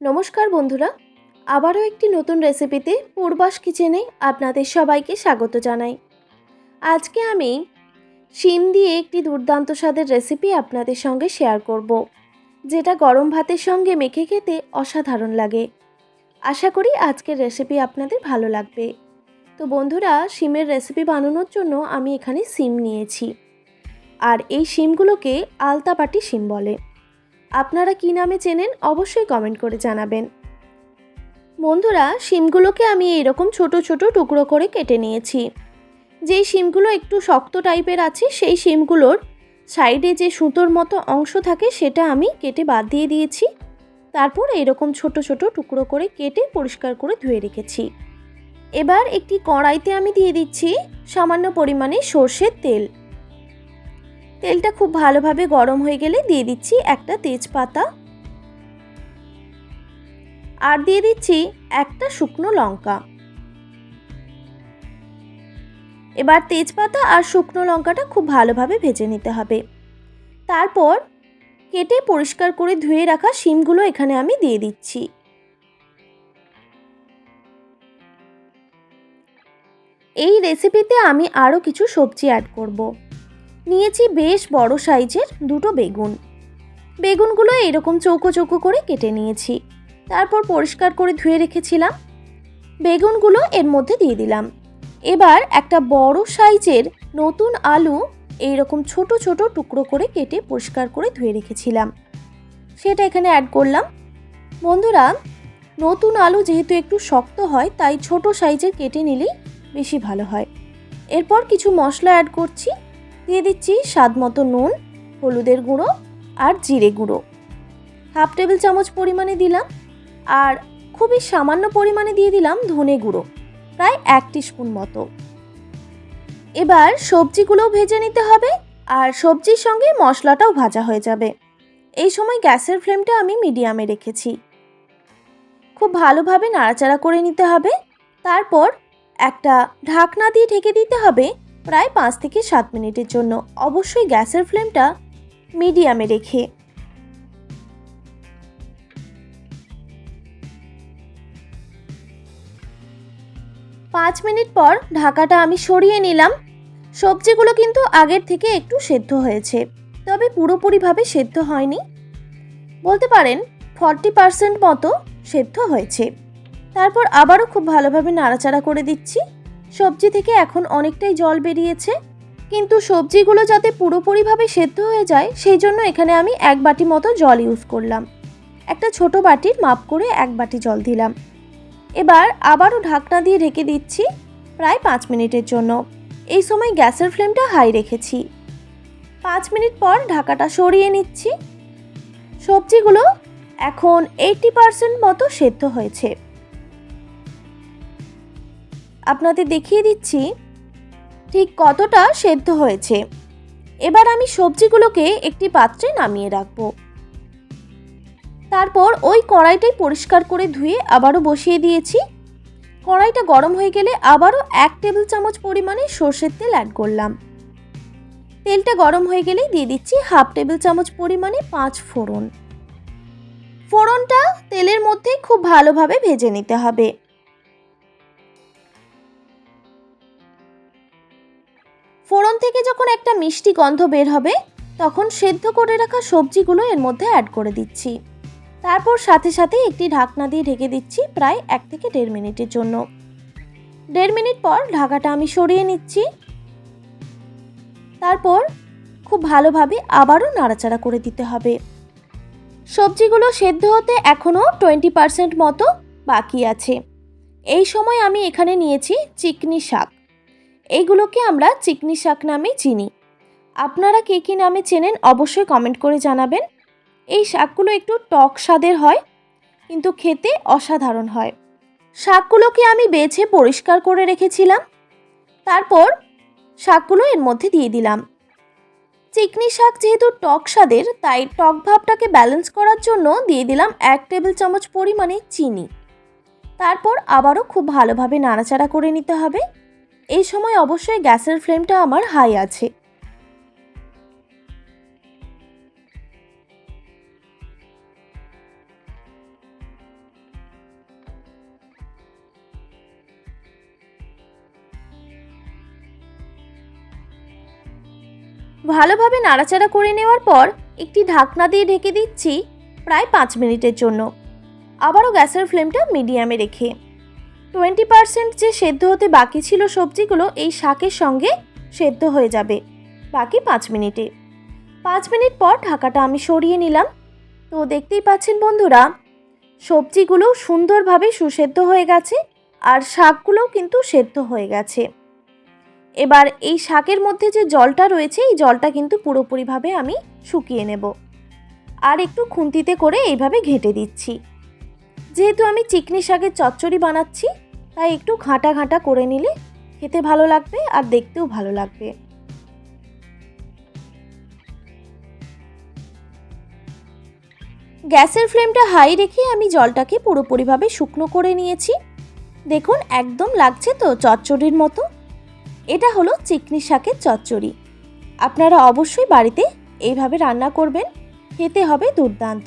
নমস্কার বন্ধুরা, আবারও একটি নতুন রেসিপিতে পূর্বাস কিচেনে আপনাদের সবাইকে স্বাগত জানাই। আজকে আমি শিম দিয়ে একটি দুর্দান্ত স্বাদের রেসিপি আপনাদের সঙ্গে শেয়ার করব, যেটা গরম ভাতের সঙ্গে মেখে খেতে অসাধারণ লাগে। আশা করি আজকের রেসিপি আপনাদের ভালো লাগবে। তো বন্ধুরা, শিমের রেসিপি বানানোর জন্য আমি এখানে শিম নিয়েছি। আর এই শিমগুলোকে আলতাপাটি শিম বলে। আপনারা কী নামে চেনেন অবশ্যই কমেন্ট করে জানাবেন। বন্ধুরা, শিমগুলোকে আমি এরকম ছোট ছোট টুকরো করে কেটে নিয়েছি। যেই শিমগুলো একটু শক্ত টাইপের আছে, সেই শিমগুলোর সাইডে যে সুতোর মতো অংশ থাকে, সেটা আমি কেটে বাদ দিয়ে দিয়েছি। তারপর এরকম ছোট ছোট টুকরো করে কেটে পরিষ্কার করে ধুয়ে রেখেছি। এবার একটি কড়াইতে আমি দিয়ে দিচ্ছি সামান্য পরিমাণে সর্ষের তেল। তেলটা খুব ভালোভাবে গরম হয়ে গেলে দিয়ে দিচ্ছি একটা তেজপাতা। আর দিয়ে দিচ্ছি একটা শুকনো লঙ্কা। এবার তেজপাতা আর শুকনো লঙ্কাটা খুব ভালোভাবে ভেজে নিতে হবে। তারপর কেটে পরিষ্কার করে ধুয়ে রাখা শিমগুলো এখানে আমি দিয়ে দিচ্ছি। এই রেসিপিতে আমি আরও কিছু সবজি অ্যাড করব। নিয়েছি বেশ বড় সাইজের দুটো বেগুন। বেগুনগুলো এরকম চৌকো চৌকো করে কেটে নিয়েছি। তারপর পরিষ্কার করে ধুয়ে রেখেছিলাম। বেগুনগুলো এর মধ্যে দিয়ে দিলাম। এবার একটা বড় সাইজের নতুন আলু এইরকম ছোট ছোট টুকরো করে কেটে পরিষ্কার করে ধুয়ে রেখেছিলাম। সেটা এখানে অ্যাড করলাম। বন্ধুরা, নতুন আলু যেহেতু একটু শক্ত হয়, তাই ছোট সাইজের কেটে নিলেই বেশি ভালো হয়। এরপর কিছু মশলা অ্যাড করছি। দিয়ে দিচ্ছি স্বাদ মতো নুন, হলুদের গুঁড়ো আর জিরে গুঁড়ো। হাফ টেবিল চামচ পরিমাণে দিলাম আর খুবই সামান্য পরিমাণে দিয়ে দিলাম ধনে গুঁড়ো, প্রায় এক স্পুন মতো। এবার সবজিগুলোও ভেজে নিতে হবে আর সবজির সঙ্গে মশলাটাও ভাজা হয়ে যাবে। এই সময় গ্যাসের ফ্লেমটা আমি মিডিয়ামে রেখেছি। খুব ভালোভাবে নাড়াচাড়া করে নিতে হবে। তারপর একটা ঢাকনা দিয়ে ঢেকে দিতে হবে প্রায় পাঁচ থেকে সাত মিনিটের জন্য অবশ্যই গ্যাসের ফ্লেমটা মিডিয়ামে রেখে। পাঁচ মিনিট পর ঢাকাটা আমি সরিয়ে নিলাম। সবজিগুলো কিন্তু আগের থেকে একটু সেদ্ধ হয়েছে, তবে পুরোপুরিভাবে সেদ্ধ হয়নি। বলতে পারেন ফর্টি পার্সেন্ট মতো সেদ্ধ হয়েছে। তারপর আবারও খুব ভালোভাবে নাড়াচাড়া করে দিচ্ছি। সবজি থেকে এখন অনেকটাই জল বেরিয়েছে, কিন্তু সবজিগুলো যাতে পুরোপুরিভাবে সেদ্ধ হয়ে যায়, সেই জন্য এখানে আমি এক বাটি মতো জল ইউজ করলাম। একটা ছোট বাটির মাপ করে এক বাটি জল দিলাম। এবার আবারও ঢাকনা দিয়ে ঢেকে দিচ্ছি প্রায় পাঁচ মিনিটের জন্য। এই সময় গ্যাসের ফ্লেমটা হাই রেখেছি। পাঁচ মিনিট পর ঢাকাটা সরিয়ে নিচ্ছি। সবজিগুলো এখন এইটি পার্সেন্ট মতো সেদ্ধ হয়েছে। আপনাদের দেখিয়ে দিচ্ছি ঠিক কতটা সেদ্ধ হয়েছে। এবার আমি সবজিগুলোকে একটি পাত্রে নামিয়ে রাখব। তারপর ওই কড়াইটাই পরিষ্কার করে ধুয়ে আবারও বসিয়ে দিয়েছি। কড়াইটা গরম হয়ে গেলে আবারও এক টেবিল চামচ পরিমাণে সর্ষের তেল অ্যাড করলাম। তেলটা গরম হয়ে গেলেই দিয়ে দিচ্ছি হাফ টেবিল চামচ পরিমাণে পাঁচ ফোড়ন। ফোড়নটা তেলের মধ্যে খুব ভালোভাবে ভেজে নিতে হবে। ফোড়ন থেকে যখন একটা মিষ্টি গন্ধ বের হবে, তখন সেদ্ধ করে রাখা সবজিগুলো এর মধ্যে অ্যাড করে দিচ্ছি। তারপর সাথে সাথে একটি ঢাকনা দিয়ে ঢেকে দিচ্ছি প্রায় এক থেকে দেড় মিনিটের জন্য। দেড় মিনিট পর ঢাকাটা আমি সরিয়ে নিচ্ছি। তারপর খুব ভালোভাবে আবারও নাড়াচাড়া করে দিতে হবে। সবজিগুলো সেদ্ধ হতে এখনও টোয়েন্টি পার্সেন্ট মতো বাকি আছে। এই সময় আমি এখানে নিয়েছি চিকনি শাক। এইগুলোকে আমরা চিকনি শাক নামে চিনি। আপনারা কে কী নামে চেনেন অবশ্যই কমেন্ট করে জানাবেন। এই শাকগুলো একটু টক স্বাদের হয়, কিন্তু খেতে অসাধারণ হয়। শাকগুলোকে আমি বেছে পরিষ্কার করে রেখেছিলাম। তারপর শাকগুলো এর মধ্যে দিয়ে দিলাম। চিকনি শাক যেহেতু টক স্বাদের, তাই টক ভাবটাকে ব্যালেন্স করার জন্য দিয়ে দিলাম এক টেবিল চামচ পরিমাণে চিনি। তারপর আবারও খুব ভালোভাবে নাড়াচাড়া করে নিতে হবে। এই সময় অবশ্যই গ্যাসের ফ্লেমটা আমার হাই আছে। ভালোভাবে নাড়াচাড়া করে নেওয়ার পর একটি ঢাকনা দিয়ে ঢেকে দিচ্ছি প্রায় পাঁচ মিনিটের জন্য। আবারও গ্যাসের ফ্লেমটা মিডিয়ামে রেখে। টোয়েন্টি পার্সেন্ট যে সেদ্ধ হতে বাকি ছিল সবজিগুলো এই শাকের সঙ্গে সেদ্ধ হয়ে যাবে। বাকি পাঁচ মিনিটে। পাঁচ মিনিট পর ঢাকাটা আমি সরিয়ে নিলাম। তো দেখতেই পাচ্ছেন বন্ধুরা, সবজিগুলো সুন্দরভাবে সুসেদ্ধ হয়ে গেছে আর শাকগুলোও কিন্তু সেদ্ধ হয়ে গেছে। এবার এই শাকের মধ্যে যে জলটা রয়েছে, এই জলটা কিন্তু পুরোপুরিভাবে আমি শুকিয়ে নেব। আর একটু খুন্তিতে করে এইভাবে ঘেঁটে দিচ্ছি। যেহেতু আমি চিকনি শাকের চচ্চড়ি বানাচ্ছি, তাই একটু ঘাঁটা ঘাঁটা করে নিলে খেতে ভালো লাগবে আর দেখতেও ভালো লাগবে। গ্যাসের ফ্লেমটা হাই রেখে আমি জলটাকে পুরোপুরিভাবে শুকনো করে নিয়েছি। দেখুন, একদম লাগছে তো চচ্চড়ির মতো। এটা হলো চিকনি শাকের চচ্চড়ি। আপনারা অবশ্যই বাড়িতে এইভাবে রান্না করবেন, খেতে হবে দুর্দান্ত।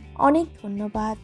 অনেক ধন্যবাদ।